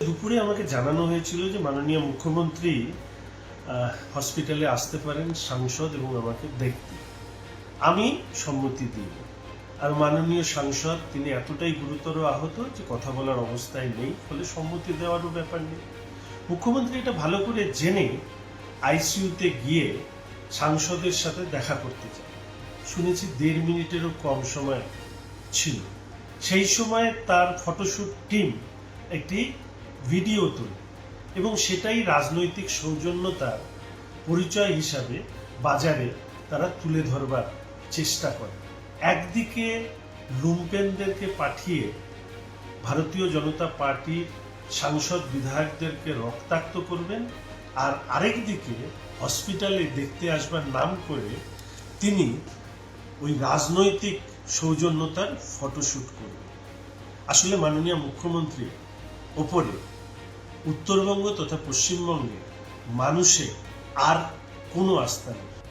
দুপুরে আমাকে জানানো হয়েছিল যে মাননীয় মুখ্যমন্ত্রী হসপিটালে আসতে পারেন সাংসদ এবং আমাকে দেখতে। আমি সম্মতি দিই। আর মাননীয় সাংসদ, তিনি এতটাই গুরুতর আহত যে কথা বলার অবস্থায় নেই, ফলে সম্মতি দেওয়ারও ব্যাপার নেই। মুখ্যমন্ত্রী এটা ভালো করে জেনে আইসিইউতে গিয়ে সাংসদের সাথে দেখা করতে চান শুনেছি দেড় মিনিটেরও কম সময় ছিল। সেই সময় তার ফটোশ্যুট টিম একটি ভিডিও তোলে এবং সেটাই রাজনৈতিক সৌজন্যতার পরিচয় হিসাবে বাজারে তারা তুলে ধরবার চেষ্টা করে। একদিকে লুম্পেনদেরকে পাঠিয়ে ভারতীয় জনতা পার্টির সাংসদ বিধায়কদেরকে রক্তাক্ত করবেন আর আরেকদিকে হসপিটালে দেখতে আসবার নাম করে তিনি ওই রাজনৈতিক সৌজন্যতার ফটোশ্যুট করবেন। আসলে মাননীয় মুখ্যমন্ত্রী ওপরে উত্তরবঙ্গ তথা পশ্চিমবঙ্গে মানুষে আর কোনো আস্থা নেই।